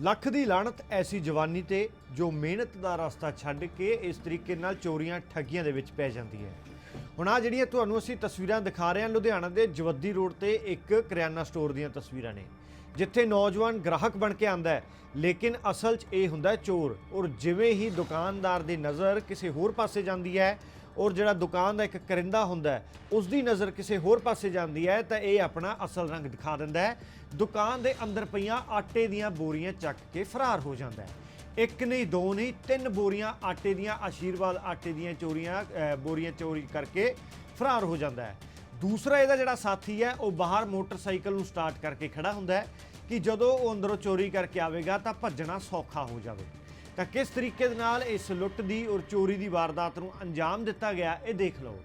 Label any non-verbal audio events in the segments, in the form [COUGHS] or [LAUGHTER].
ਲੱਖ ਦੀ ਲਾਣਤ ਐਸੀ ਜਵਾਨੀ ਤੇ ਜੋ ਮਿਹਨਤ ਦਾ ਰਸਤਾ ਛੱਡ ਕੇ ਇਸ ਤਰੀਕੇ ਨਾਲ ਚੋਰੀਆਂ, ਠੱਗੀਆਂ ਦੇ ਵਿੱਚ ਪੈ ਜਾਂਦੀ ਹੈ। ਹੁਣ ਆ ਜਿਹੜੀਆਂ ਤੁਹਾਨੂੰ ਅਸੀਂ ਤਸਵੀਰਾਂ ਦਿਖਾ ਰਹੇ ਹਾਂ, ਲੁਧਿਆਣਾ ਦੇ ਜਵੱਦੀ ਰੋਡ ਤੇ ਇੱਕ ਕਰਿਆਨਾ ਸਟੋਰ ਦੀਆਂ ਤਸਵੀਰਾਂ ਨੇ, ਜਿੱਥੇ ਨੌਜਵਾਨ ਗ੍ਰਾਹਕ ਬਣ ਕੇ ਆਂਦਾ ਹੈ। ਲੇਕਿਨ ਅਸਲ 'ਚ ਇਹ ਹੁੰਦਾ ਚੋਰ ਔਰ ਜਿਵੇਂ ਹੀ ਦੁਕਾਨਦਾਰ ਦੀ ਨਜ਼ਰ ਕਿਸੇ ਹੋਰ ਪਾਸੇ ਜਾਂਦੀ ਹੈ ਔਰ ਜਿਹੜਾ ਦੁਕਾਨ ਦਾ ਇੱਕ ਕਰਿੰਦਾ ਹੁੰਦਾ ਹੈ ਉਸ ਦੀ ਨਜ਼ਰ ਕਿਸੇ ਹੋਰ ਪਾਸੇ ਜਾਂਦੀ ਹੈ, ਤਾਂ ਇਹ ਆਪਣਾ ਅਸਲ ਰੰਗ ਦਿਖਾ ਦਿੰਦਾ ਹੈ। ਦੁਕਾਨ ਦੇ ਅੰਦਰ ਪਈਆਂ ਆਟੇ ਦੀਆਂ ਬੋਰੀਆਂ ਚੱਕ ਕੇ ਫਰਾਰ ਹੋ ਜਾਂਦਾ ਹੈ। ਇੱਕ ਨਹੀਂ, ਦੋ ਨਹੀਂ, ਤਿੰਨ ਬੋਰੀਆਂ ਆਟੇ ਦੀਆਂ ਆਸ਼ੀਰਵਾਦ ਆਟੇ ਦੀਆਂ ਚੋਰੀਆਂ ਬੋਰੀਆਂ ਚੋਰੀ ਕਰਕੇ ਫਰਾਰ ਹੋ ਜਾਂਦਾ ਹੈ। ਦੂਸਰਾ ਇਹਦਾ ਜਿਹੜਾ ਸਾਥੀ ਹੈ, ਉਹ ਬਾਹਰ ਮੋਟਰਸਾਈਕਲ ਨੂੰ ਸਟਾਰਟ ਕਰਕੇ ਖੜਾ ਹੁੰਦਾ ਹੈ ਕਿ ਜਦੋਂ ਉਹ ਅੰਦਰੋਂ ਚੋਰੀ ਕਰਕੇ ਆਵੇਗਾ ਤਾਂ ਭੱਜਣਾ ਸੌਖਾ ਹੋ ਜਾਵੇ। ਤਾਂ ਕਿਸ ਤਰੀਕੇ ਦੇ ਨਾਲ ਇਸ ਲੁੱਟ ਦੀ ਔਰ ਚੋਰੀ ਦੀ ਵਾਰਦਾਤ ਨੂੰ ਅੰਜਾਮ ਦਿੱਤਾ ਗਿਆ, ਇਹ ਦੇਖ ਲਓ।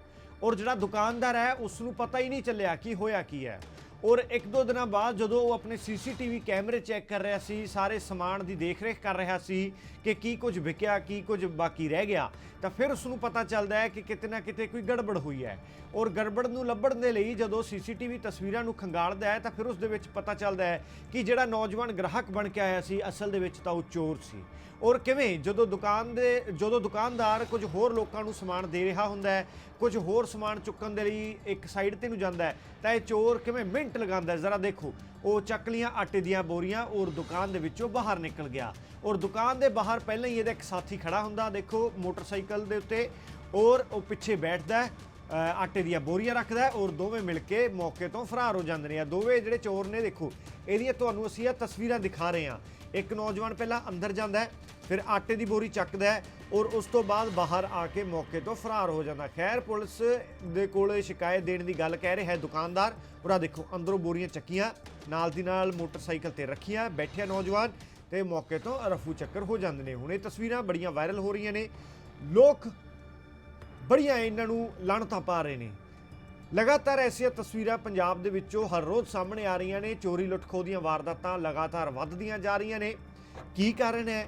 ਔਰ ਜਿਹੜਾ ਦੁਕਾਨਦਾਰ ਹੈ ਉਸ ਨੂੰ ਪਤਾ ਹੀ ਨਹੀਂ ਚੱਲਿਆ ਕਿ ਹੋਇਆ ਕੀ ਹੈ। ਔਰ ਇੱਕ ਦੋ ਦਿਨਾਂ ਬਾਅਦ ਜਦੋਂ ਉਹ ਆਪਣੇ ਸੀਸੀਟੀਵੀ ਕੈਮਰੇ ਚੈੱਕ ਕਰ ਰਿਹਾ ਸੀ, ਸਾਰੇ ਸਮਾਨ ਦੀ ਦੇਖਰੇਖ ਕਰ ਰਿਹਾ ਸੀ ਕਿ ਕੀ ਕੁਝ ਵਿਕਿਆ, ਕੀ ਕੁਝ ਬਾਕੀ ਰਹਿ ਗਿਆ, ਤਾਂ ਫਿਰ ਉਸ ਨੂੰ ਪਤਾ ਚੱਲਦਾ ਹੈ ਕਿ ਕਿਤੇ ਨਾ ਕਿਤੇ ਕੋਈ ਗੜਬੜ ਹੋਈ ਹੈ। ਔਰ ਗੜਬੜ ਨੂੰ ਲੱਭਣ ਦੇ ਲਈ ਜਦੋਂ ਸੀਸੀਟੀਵੀ ਤਸਵੀਰਾਂ ਨੂੰ ਖੰਗਾਲਦਾ ਹੈ, ਤਾਂ ਫਿਰ ਉਸ ਦੇ ਵਿੱਚ ਪਤਾ ਚੱਲਦਾ ਹੈ ਕਿ ਜਿਹੜਾ ਨੌਜਵਾਨ ਗ੍ਰਾਹਕ ਬਣ ਕੇ ਆਇਆ ਸੀ, ਅਸਲ ਦੇ ਵਿੱਚ ਤਾਂ ਉਹ ਚੋਰ ਸੀ। ਔਰ ਕਿਵੇਂ ਜਦੋਂ ਦੁਕਾਨ ਦੇ, ਜਦੋਂ ਦੁਕਾਨਦਾਰ ਕੁਝ ਹੋਰ ਲੋਕਾਂ ਨੂੰ ਸਮਾਨ ਦੇ ਰਿਹਾ ਹੁੰਦਾ ਹੈ, ਕੁਝ ਹੋਰ ਸਮਾਨ ਚੁੱਕਣ ਦੇ ਲਈ ਇੱਕ ਸਾਈਡ ਤੇ ਨੂੰ ਜਾਂਦਾ ਹੈ, ਤਾਂ ਇਹ ਚੋਰ ਕਿਵੇਂ ਮਿੰਟ ਲਗਾਉਂਦਾ ਜ਼ਰਾ ਦੇਖੋ, ਉਹ ਚੱਕ ਲੀਆਂ ਆਟੇ ਦੀਆਂ ਬੋਰੀਆਂ, ਔਰ ਦੁਕਾਨ ਦੇ ਵਿੱਚੋਂ ਬਾਹਰ ਨਿਕਲ ਗਿਆ। ਔਰ ਦੁਕਾਨ ਦੇ ਬਾਹਰ ਪਹਿਲਾਂ ਹੀ ਇਹਦਾ ਇੱਕ ਸਾਥੀ ਖੜਾ ਹੁੰਦਾ। ਦੇਖੋ, ਮੋਟਰਸਾਈਕਲ ਦੇ ਉੱਤੇ, ਔਰ ਉਹ ਪਿੱਛੇ ਬੈਠਦਾ ਆਟੇ ਦੀਆਂ ਬੋਰੀਆਂ ਰੱਖਦਾ ਔਰ ਦੋਵੇਂ ਮਿਲ ਕੇ ਮੌਕੇ ਤੋਂ ਫਰਾਰ ਹੋ ਜਾਂਦੇ ਨੇ। ਆ ਦੋਵੇਂ ਜਿਹੜੇ ਚੋਰ ਨੇ ਦੇਖੋ, ਇਹਦੀਆਂ ਤੁਹਾਨੂੰ ਅਸੀਂ ਇਹ ਤਸਵੀਰਾਂ ਦਿਖਾ ਰਹੇ ਹਾਂ। ਇੱਕ ਨੌਜਵਾਨ ਪਹਿਲਾਂ ਅੰਦਰ ਜਾਂਦਾ ਹੈ, ਫਿਰ ਆਟੇ ਦੀ ਬੋਰੀ ਚੱਕਦਾ ਹੈ ਔਰ ਉਸ ਤੋਂ ਬਾਅਦ ਬਾਹਰ ਆ ਕੇ ਮੌਕੇ ਤੋਂ ਫਰਾਰ ਹੋ ਜਾਂਦਾ। ਖੈਰ, ਪੁਲਿਸ ਦੇ ਕੋਲ ਸ਼ਿਕਾਇਤ ਦੇਣ ਦੀ ਗੱਲ ਕਹਿ ਰਿਹਾ ਹੈ। ਦੁਕਾਨਦਾਰ, ਔਰ ਆ ਦੇਖੋ, ਅੰਦਰੋਂ ਬੋਰੀਆਂ ਚੱਕੀਆਂ, ਨਾਲ ਦੀ ਨਾਲ ਮੋਟਰਸਾਈਕਲ ਤੇ ਰੱਖੀਆਂ, ਬੈਠਿਆ ਨੌਜਵਾਨ ਤੇ ਮੌਕੇ ਤੋਂ ਰਫੂ ਚੱਕਰ ਹੋ ਜਾਂਦੇ ਨੇ। ਹੁਣ ਇਹ ਤਸਵੀਰਾਂ ਬੜੀਆਂ ਵਾਇਰਲ ਹੋ ਰਹੀਆਂ ਨੇ। ਲੋਕ ਬੜੀਆਂ ਇਹਨਾਂ ਨੂੰ ਲਾਣਤਾਂ ਪਾ ਰਹੇ ਨੇ। ਲਗਾਤਾਰ ਐਸੀਆਂ ਤਸਵੀਰਾਂ ਪੰਜਾਬ ਦੇ ਵਿੱਚੋਂ ਹਰ ਰੋਜ਼ ਸਾਹਮਣੇ ਆ ਰਹੀਆਂ ਨੇ। ਚੋਰੀ ਲੁੱਟਖੋ ਦੀਆਂ ਵਾਰਦਾਤਾਂ ਲਗਾਤਾਰ ਵੱਧਦੀਆਂ ਜਾ ਰਹੀਆਂ ਨੇ। ਕੀ ਕਾਰਨ ਹੈ?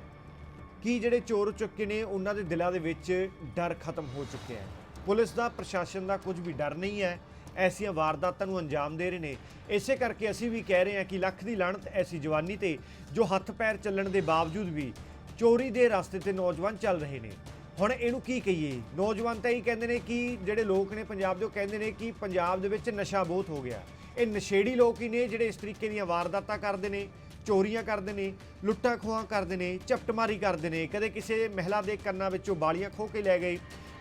ਕੀ ਜਿਹੜੇ ਚੋਰ ਚੁੱਕੇ ਨੇ, ਉਹਨਾਂ ਦੇ ਦਿਲਾਂ ਦੇ ਵਿੱਚ ਡਰ ਖਤਮ ਹੋ ਚੁੱਕਿਆ ਹੈ? ਪੁਲਿਸ ਦਾ, ਪ੍ਰਸ਼ਾਸਨ ਦਾ ਕੁਝ ਵੀ ਡਰ ਨਹੀਂ ਹੈ। ਐਸੀਆਂ ਵਾਰਦਾਤਾਂ ਨੂੰ ਅੰਜਾਮ ਦੇ ਰਹੇ ਨੇ। ਇਸੇ ਕਰਕੇ ਅਸੀਂ ਵੀ ਕਹਿ ਰਹੇ ਹਾਂ ਕਿ ਲੱਖ ਦੀ ਲਾਹਣਤ ਐਸੀ ਜਵਾਨੀ ਤੇ ਜੋ ਹੱਥ ਪੈਰ ਚੱਲਣ ਦੇ ਬਾਵਜੂਦ ਵੀ ਚੋਰੀ ਦੇ ਰਸਤੇ ਤੇ ਨੌਜਵਾਨ ਚੱਲ ਰਹੇ ਨੇ। ਹੁਣ ਇਹਨੂੰ ਕੀ ਕਹੀਏ? ਨੌਜਵਾਨ ਤਾਂ ਇਹ ਕਹਿੰਦੇ ਨੇ ਕਿ ਜਿਹੜੇ ਲੋਕ ਨੇ ਪੰਜਾਬ ਦੇ, ਉਹ ਕਹਿੰਦੇ ਨੇ ਕਿ ਪੰਜਾਬ ਦੇ ਵਿੱਚ ਨਸ਼ਾ ਬਹੁਤ ਹੋ ਗਿਆ। ਇਹ ਨਸ਼ੇੜੀ ਲੋਕ ਹੀ ਨੇ ਜਿਹੜੇ ਇਸ ਤਰੀਕੇ ਦੀਆਂ ਵਾਰਦਾਤਾਂ ਕਰਦੇ ਨੇ, ਚੋਰੀਆਂ ਕਰਦੇ ਨੇ, ਲੁੱਟਾਂ ਖੋਹਾਂ ਕਰਦੇ ਨੇ ਝਪਟਮਾਰੀ ਕਰਦੇ ਨੇ। ਕਦੇ ਕਿਸੇ ਮਹਿਲਾ ਦੇ ਕੰਨਾਂ ਵਿੱਚੋਂ ਬਾਲੀਆਂ ਖੋਹ ਕੇ ਲੈ ਗਏ,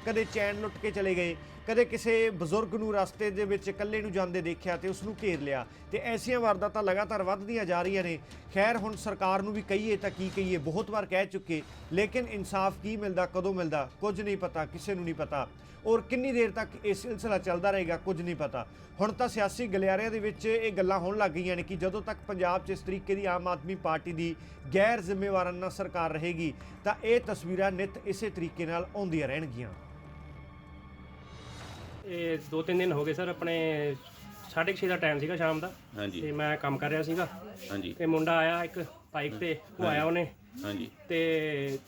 ਕਦੇ ਚੈਨ ਲੁੱਟ ਕੇ ਚਲੇ ਗਏ। ਕਦੇ ਕਿਸੇ ਬਜ਼ੁਰਗ ਨੂੰ ਰਸਤੇ ਦੇ ਵਿੱਚ ਇਕੱਲੇ ਨੂੰ ਜਾਂਦੇ ਦੇਖਿਆ ਤੇ ਉਸ ਨੂੰ ਘੇਰ ਲਿਆ ਤੇ ਐਸੀਆਂ ਵਾਰਦਾਤਾਂ ਲਗਾਤਾਰ ਵੱਧਦੀਆਂ ਜਾ ਰਹੀਆਂ ਨੇ। ਖੈਰ, ਹੁਣ ਸਰਕਾਰ ਨੂੰ ਵੀ ਕਹੀਏ ਤਾਂ ਕੀ ਕਹੀਏ, ਬਹੁਤ ਵਾਰ ਕਹਿ ਚੁੱਕੇ, ਲੇਕਿਨ ਇਨਸਾਫ ਕੀ ਮਿਲਦਾ, ਕਦੋਂ ਮਿਲਦਾ, ਕੁਝ ਨਹੀਂ ਪਤਾ, ਕਿਸੇ ਨੂੰ ਨਹੀਂ ਪਤਾ। ਔਰ ਕਿੰਨੀ ਦੇਰ ਤੱਕ ਇਹ ਸਿਲਸਿਲਾ ਚੱਲਦਾ ਰਹੇਗਾ, ਕੁਝ ਨਹੀਂ ਪਤਾ। ਹੁਣ ਤਾਂ ਸਿਆਸੀ ਗਲਿਆਰਿਆਂ ਦੇ ਵਿੱਚ ਇਹ ਗੱਲਾਂ ਹੋਣ ਲੱਗ ਗਈਆਂ ਨੇ ਕਿ ਜਦੋਂ ਤੱਕ ਪੰਜਾਬ 'ਚ ਇਸ ਤਰੀਕੇ ਦੀ ਆਮ ਆਦਮੀ ਪਾਰਟੀ ਦੀ ਗੈਰ ਜ਼ਿੰਮੇਵਾਰਾਨਾ ਸਰਕਾਰ ਰਹੇਗੀ, ਤਾਂ ਇਹ ਤਸਵੀਰਾਂ ਨਿਤ ਇਸੇ ਤਰੀਕੇ ਨਾਲ ਆਉਂਦੀਆਂ ਰਹਿਣਗੀਆਂ। ਇਹ ਦੋ ਤਿੰਨ ਦਿਨ ਹੋ ਗਏ ਸਰ ਆਪਣੇ 6:30 ਦਾ ਟਾਈਮ ਸੀਗਾ ਸ਼ਾਮ ਦਾ। ਹਾਂਜੀ। ਤੇ ਮੈਂ ਕੰਮ ਕਰ ਰਿਹਾ ਸੀਗਾ। ਹਾਂਜੀ। ਤੇ ਮੁੰਡਾ ਆਇਆ ਇੱਕ ਬਾਈਕ ਤੇ ਉਹ ਆਇਆ ਉਹਨੇ। ਹਾਂਜੀ। ਤੇ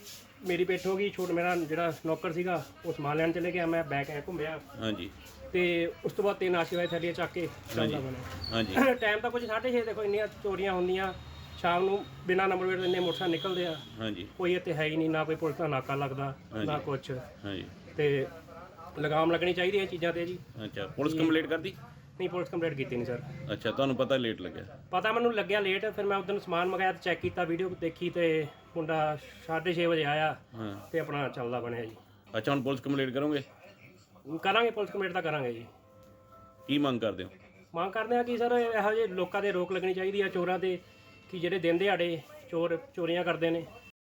ਮੇਰੀ ਪਿੱਠ ਹੋ ਗਈ ਛੋਟ ਮੇਰਾ ਜਿਹੜਾ ਨੌਕਰ ਸੀਗਾ ਉਹ ਸਮਾਨ ਲੈਣ ਚਲੇ ਗਿਆ। ਮੈਂ ਬੈਕ ਐ ਘੁੰਮਿਆ। ਹਾਂਜੀ। ਤੇ ਉਸ ਤੋਂ ਬਾਅਦ ਤਿੰਨ ਆਸ਼ੀਰਵਾਦ ਥੱਲੇ ਚੱਕ ਕੇ ਚੱਲਦਾ ਹਾਂਜੀ। ਬਣੇ ਟਾਈਮ [COUGHS] ਤਾਂ ਕੁਝ 6:30 ਦੇਖੋ ਇੰਨੀਆਂ ਚੋਰੀਆਂ ਹੁੰਦੀਆਂ। ਸ਼ਾਮ ਨੂੰ ਬਿਨਾਂ ਨੰਬਰ ਪਲੇਟ ਦੇ ਇੰਨੇ ਮੋਟਰਸਾਈਕਲ ਨਿਕਲਦੇ ਆ। ਹਾਂਜੀ। ਕੋਈ ਇੱਥੇ ਹੈ ਹੀ ਨਹੀਂ ਨਾ ਕੋਈ ਪੁਲਿਸ ਦਾ ਨਾਕਾ ਲੱਗਦਾ ਨਾ ਕੁਝ ਹਾਂਜੀ। ਤੇ ਲਗਾਮ ਲੱਗਣੀ ਚਾਹੀਦੀ ਹੈ ਚੀਜ਼ਾਂ ਤੇ ਜੀ। ਅੱਛਾ ਪੁਲਿਸ ਕੰਪਲੀਟ ਕਰਦੀ? ਨਹੀਂ ਪੁਲਿਸ ਕੰਪਲੀਟ ਕੀਤੀ ਨਹੀਂ ਸਰ। ਅੱਛਾ ਤੁਹਾਨੂੰ ਪਤਾ ਲੇਟ ਲੱਗਿਆ? ਪਤਾ ਮੈਨੂੰ ਲੱਗਿਆ ਲੇਟ ਫਿਰ ਮੈਂ ਉਦੋਂ ਸਮਾਨ ਮੰਗਾਇਆ ਤੇ ਚੈੱਕ ਕੀਤਾ ਵੀਡੀਓ ਦੇਖੀ ਤੇ ਮੁੰਡਾ 6:30 ਵਜੇ ਆਇਆ ਹਾਂ। ਤੇ ਆਪਣਾ ਚੱਲਦਾ ਬਣਿਆ ਜੀ। ਅੱਛਾ ਹੁਣ ਪੁਲਿਸ ਕੰਪਲੀਟ ਕਰੋਗੇ? ਕਰਾਂਗੇ ਪੁਲਿਸ ਕੰਪਲੀਟ ਤਾਂ ਕਰਾਂਗੇ ਜੀ। ਕੀ ਮੰਗ ਕਰਦੇ ਹੋ? ਮੰਗ ਕਰਦੇ ਆ ਕਿ ਸਰ ਇਹੋ ਜਿਹੇ ਲੋਕਾਂ ਦੇ ਰੋਕ ਲੱਗਣੀ ਚਾਹੀਦੀ ਆ ਚੋਰਾਂ ਤੇ ਕਿ ਜਿਹੜੇ ਦਿਨ ਦਿਹਾੜੇ ਚੋਰ ਚੋਰੀਆਂ ਕਰਦੇ ਨੇ।